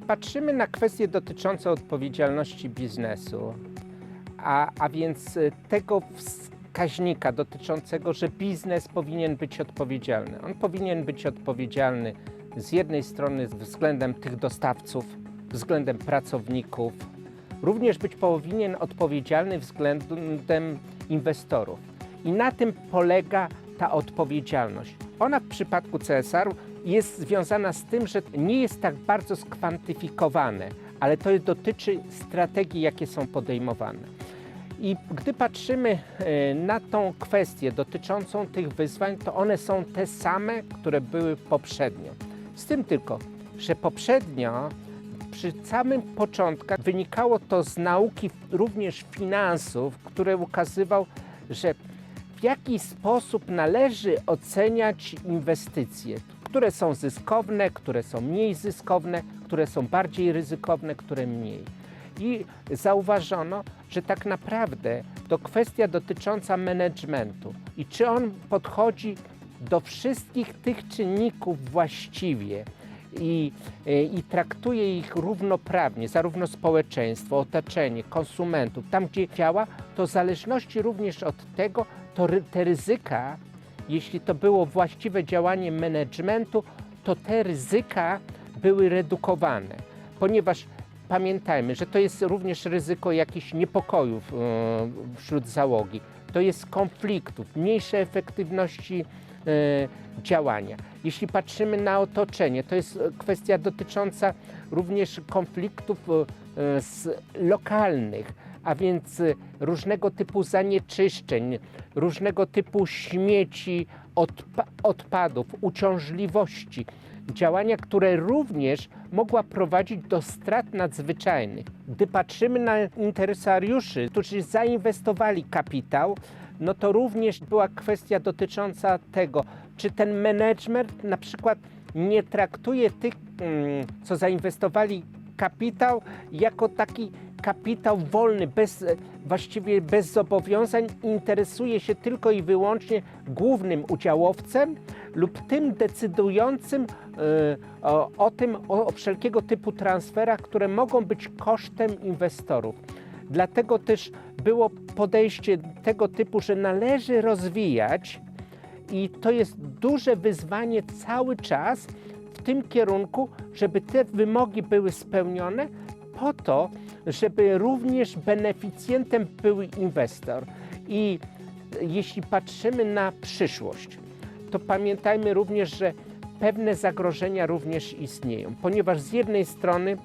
patrzymy na kwestie dotyczące odpowiedzialności biznesu, a, a więc y, tego wskaźnika dotyczącego, że biznes powinien być odpowiedzialny. On powinien być odpowiedzialny z jednej strony względem tych dostawców, względem pracowników, również być powinien odpowiedzialny względem inwestorów. I na tym polega ta odpowiedzialność. Ona w przypadku CSR jest związana z tym, że nie jest tak bardzo skwantyfikowane, ale to dotyczy strategii, jakie są podejmowane. I gdy patrzymy e, na tą kwestię dotyczącą tych wyzwań, to one są te same, które były poprzednio. Z tym tylko, że poprzednio przy samym początkach wynikało to z nauki również finansów, które ukazywał, że w jaki sposób należy oceniać inwestycje, które są zyskowne, które są mniej zyskowne, które są bardziej ryzykowne, które mniej. I zauważono, że tak naprawdę to kwestia dotycząca managementu i czy on podchodzi do wszystkich tych czynników właściwie i, i traktuje ich równoprawnie, zarówno społeczeństwo, otoczenie, konsumentów, tam gdzie działa, to w zależności również od tego, to te ryzyka, jeśli to było właściwe działanie managementu, to te ryzyka były redukowane, ponieważ pamiętajmy, że to jest również ryzyko jakichś niepokojów e, wśród załogi, to jest konfliktów, mniejszej efektywności e, działania. Jeśli patrzymy na otoczenie, to jest kwestia dotycząca również konfliktów e, lokalnych, a więc e, różnego typu zanieczyszczeń, różnego typu śmieci, odpa- odpadów, uciążliwości. Działania, które również mogła prowadzić do strat nadzwyczajnych. Gdy patrzymy na interesariuszy, którzy zainwestowali kapitał, no to również była kwestia dotycząca tego, czy ten management na przykład nie traktuje tych, mm, co zainwestowali kapitał, jako taki kapitał wolny, bez, e, właściwie bez zobowiązań, interesuje się tylko i wyłącznie głównym udziałowcem lub tym decydującym e, o, o tym, o, o wszelkiego typu transferach, które mogą być kosztem inwestorów. Dlatego też było podejście tego typu, że należy rozwijać i to jest duże wyzwanie cały czas w tym kierunku, żeby te wymogi były spełnione po to, żeby również beneficjentem był inwestor. I jeśli patrzymy na przyszłość, to pamiętajmy również, że pewne zagrożenia również istnieją, ponieważ z jednej strony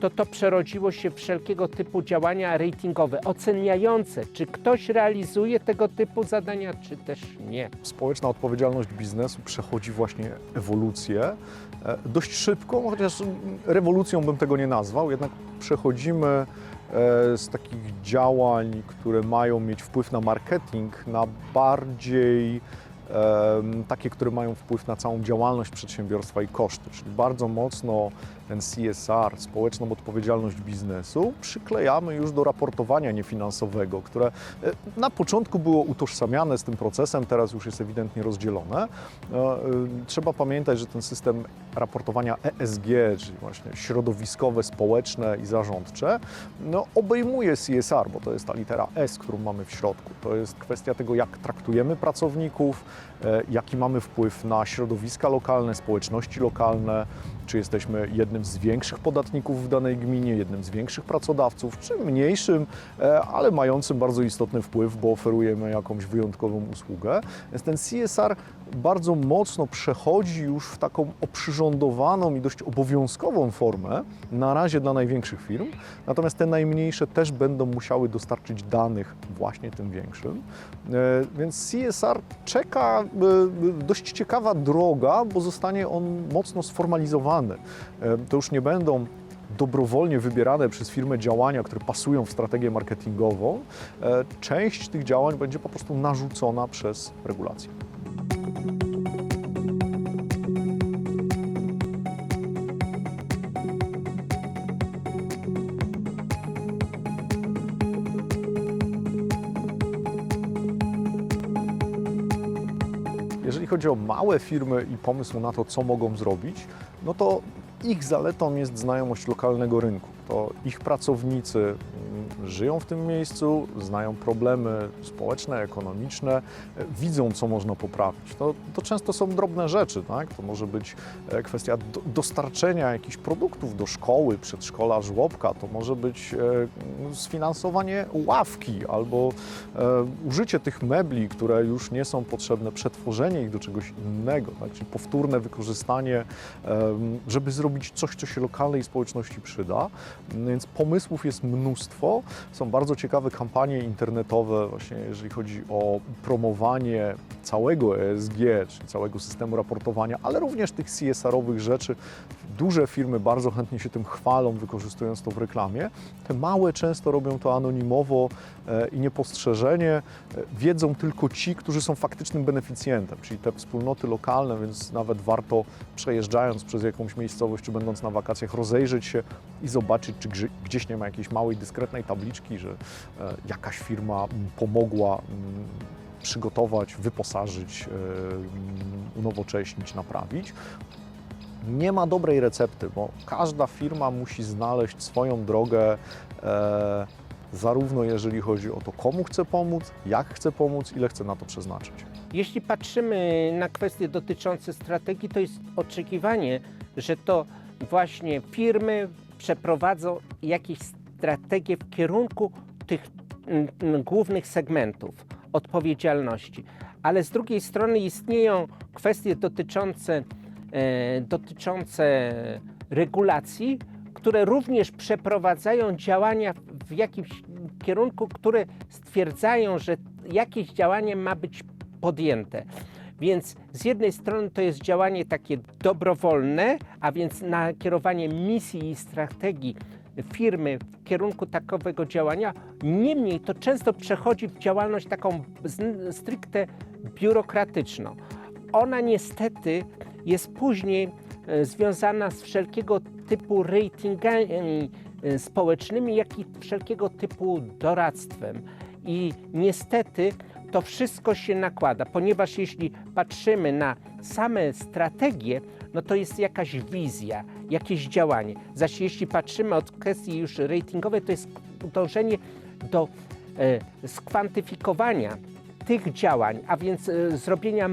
to to przerodziło się w wszelkiego typu działania ratingowe, oceniające, czy ktoś realizuje tego typu zadania, czy też nie. Społeczna odpowiedzialność biznesu przechodzi właśnie ewolucję. e, Dość szybko, chociaż rewolucją bym tego nie nazwał, jednak przechodzimy e, z takich działań, które mają mieć wpływ na marketing, na bardziej takie, które mają wpływ na całą działalność przedsiębiorstwa i koszty, czyli bardzo mocno ten CSR, społeczną odpowiedzialność biznesu, przyklejamy już do raportowania niefinansowego, które e, na początku było utożsamiane z tym procesem, teraz już jest ewidentnie rozdzielone. No, e, Trzeba pamiętać, że ten system raportowania ESG, czyli właśnie środowiskowe, społeczne i zarządcze, no, obejmuje CSR, bo to jest ta litera S, którą mamy w środku. To jest kwestia tego, jak traktujemy pracowników, e, jaki mamy wpływ na środowiska lokalne, społeczności lokalne, czy jesteśmy jednym z większych podatników w danej gminie, jednym z większych pracodawców, czy mniejszym, e, ale mającym bardzo istotny wpływ, bo oferujemy jakąś wyjątkową usługę. Więc ten CSR bardzo mocno przechodzi już w taką oprzyrządowaną i dość obowiązkową formę, na razie dla największych firm, natomiast te najmniejsze też będą musiały dostarczyć danych właśnie tym większym. E, Więc CSR czeka e, dość ciekawa droga, bo zostanie on mocno sformalizowany. E, To już nie będą dobrowolnie wybierane przez firmę działania, które pasują w strategię marketingową. E, Część tych działań będzie po prostu narzucona przez regulacje. Jeżeli chodzi o małe firmy i pomysł na to, co mogą zrobić, no to ich zaletą jest znajomość lokalnego rynku. To ich pracownicy żyją w tym miejscu, znają problemy społeczne, ekonomiczne, widzą, co można poprawić. To, to często są drobne rzeczy, tak? To może być e, kwestia do, dostarczenia jakichś produktów do szkoły, przedszkola, żłobka, to może być e, sfinansowanie ławki albo e, użycie tych mebli, które już nie są potrzebne, przetworzenie ich do czegoś innego, tak? czyli powtórne wykorzystanie, żeby zrobić coś, co się lokalnej społeczności przyda. Więc pomysłów jest mnóstwo. Są bardzo ciekawe kampanie internetowe, właśnie jeżeli chodzi o promowanie całego ESG, czyli całego systemu raportowania, ale również tych CSR-owych rzeczy. Duże firmy bardzo chętnie się tym chwalą, wykorzystując to w reklamie. Te małe często robią to anonimowo e, i niepostrzeżenie. E, Wiedzą tylko ci, którzy są faktycznym beneficjentem, czyli te wspólnoty lokalne, więc nawet warto przejeżdżając przez jakąś miejscowość, czy będąc na wakacjach, rozejrzeć się i zobaczyć, czy gdzieś nie ma jakiejś małej, dyskretnej tabliczki, że e, jakaś firma pomogła przygotować, wyposażyć, e, unowocześnić, naprawić. Nie ma dobrej recepty, bo każda firma musi znaleźć swoją drogę, e, zarówno jeżeli chodzi o to, komu chce pomóc, jak chce pomóc, ile chce na to przeznaczyć. Jeśli patrzymy na kwestie dotyczące strategii, to jest oczekiwanie, że to właśnie firmy przeprowadzą jakieś strategie w kierunku tych mm, mm, głównych segmentów odpowiedzialności. Ale z drugiej strony istnieją kwestie dotyczące, e, dotyczące regulacji, które również przeprowadzają działania w jakimś kierunku, które stwierdzają, że jakieś działanie ma być podjęte. Więc z jednej strony to jest działanie takie dobrowolne, a więc nakierowanie misji i strategii firmy w kierunku takowego działania. Niemniej to często przechodzi w działalność taką stricte biurokratyczną. Ona niestety jest później e, związana z wszelkiego typu ratingami e, społecznymi, jak i wszelkiego typu doradztwem. I niestety to wszystko się nakłada, ponieważ jeśli patrzymy na same strategie, no to jest jakaś wizja, jakieś działanie. Zaś jeśli patrzymy od kwestii już ratingowej, to jest dążenie do e, skwantyfikowania tych działań, a więc e, zrobienia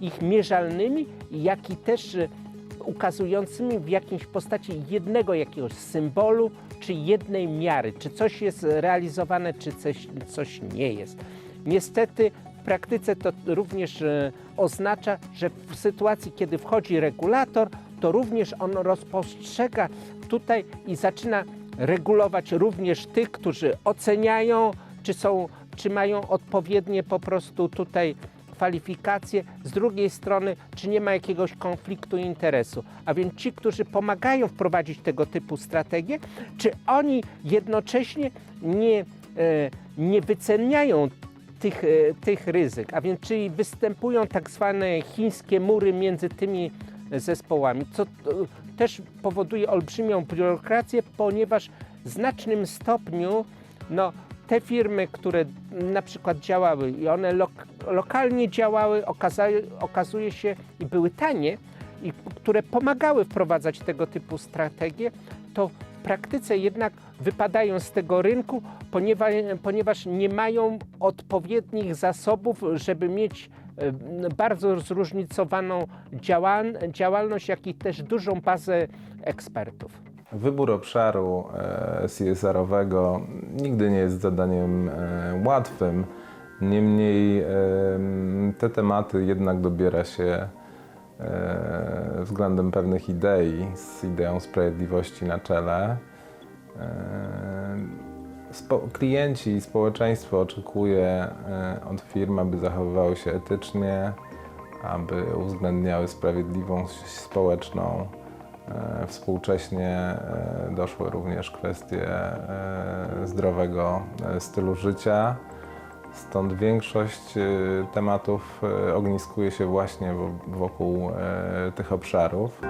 ich mierzalnymi, jak i też e, ukazującymi w jakiejś postaci jednego jakiegoś symbolu, czy jednej miary, czy coś jest realizowane, czy coś, coś nie jest. Niestety w praktyce to również e, oznacza, że w sytuacji, kiedy wchodzi regulator, to również on rozpostrzega tutaj i zaczyna regulować również tych, którzy oceniają, czy są, czy mają odpowiednie po prostu tutaj kwalifikacje, z drugiej strony, czy nie ma jakiegoś konfliktu interesu. A więc ci, którzy pomagają wprowadzić tego typu strategie, czy oni jednocześnie nie, e, nie wyceniają tych, e, tych ryzyk, a więc czyli występują tak zwane chińskie mury między tymi zespołami, co e, też powoduje olbrzymią biurokrację, ponieważ w znacznym stopniu no, te firmy, które na przykład działały i one lok, lokalnie działały, okazały, okazuje się i były tanie, i które pomagały wprowadzać tego typu strategie, to praktyce jednak wypadają z tego rynku, ponieważ, ponieważ nie mają odpowiednich zasobów, żeby mieć e, bardzo zróżnicowaną działal, działalność, jak i też dużą bazę ekspertów. Wybór obszaru e, CSR-owego nigdy nie jest zadaniem e, łatwym. Niemniej te tematy jednak dobiera się względem pewnych idei, z ideą sprawiedliwości na czele. E, Spo, klienci i społeczeństwo oczekuje e, od firm, aby zachowywały się etycznie, aby uwzględniały sprawiedliwość społeczną. E, Współcześnie e, doszły również kwestie e, zdrowego e, stylu życia. Stąd większość e, tematów e, ogniskuje się właśnie wo- wokół e, tych obszarów.